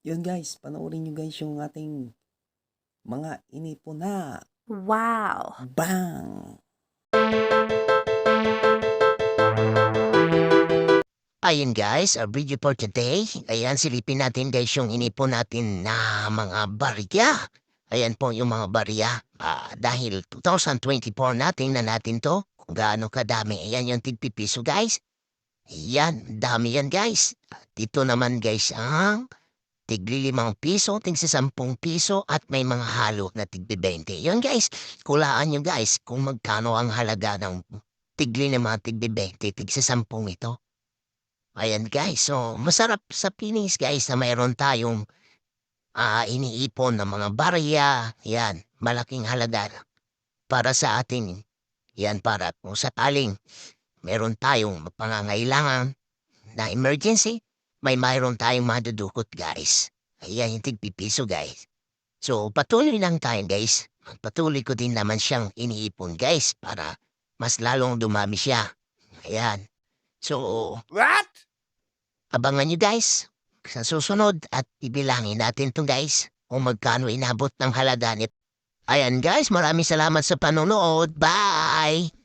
Yun guys, panoorin nyo guys yung ating mga inipon na Wow. bang! Ayun guys, our video for today. Ayan, silipin natin guys yung inipon natin na mga barya. Ayan po yung mga barya. Ah, dahil 2024 natin na natin to. Kung gaano kadami. Ayan yung tigpipiso guys. Ayan, dami yan guys. Dito naman guys ang tigli limang piso, tig sa sampung piso at may mga halo na tigbi 20. Yun guys, kulaan nyo guys kung magkano ang halaga ng tigli na mga tigbi 20, tig sa sampung ito. Ayan guys, so masarap sa Pinis guys na mayroon tayong ah, iniipon ng mga barya. Yan, malaking halaga para sa atin. Yan para kung sakaling meron tayong pangangailangan na emergency, may mayroon tayong madudukot guys. Ayan yung tigpipiso guys. So patuloy lang tayo guys. Patuloy ko din naman siyang iniipon guys para mas lalong dumami siya. Ayan. So, What? Abangan nyo guys sa susunod at ibilangin natin to guys kung magkano inabot ng halaga nito. Ayan guys, maraming salamat sa panonood. Bye!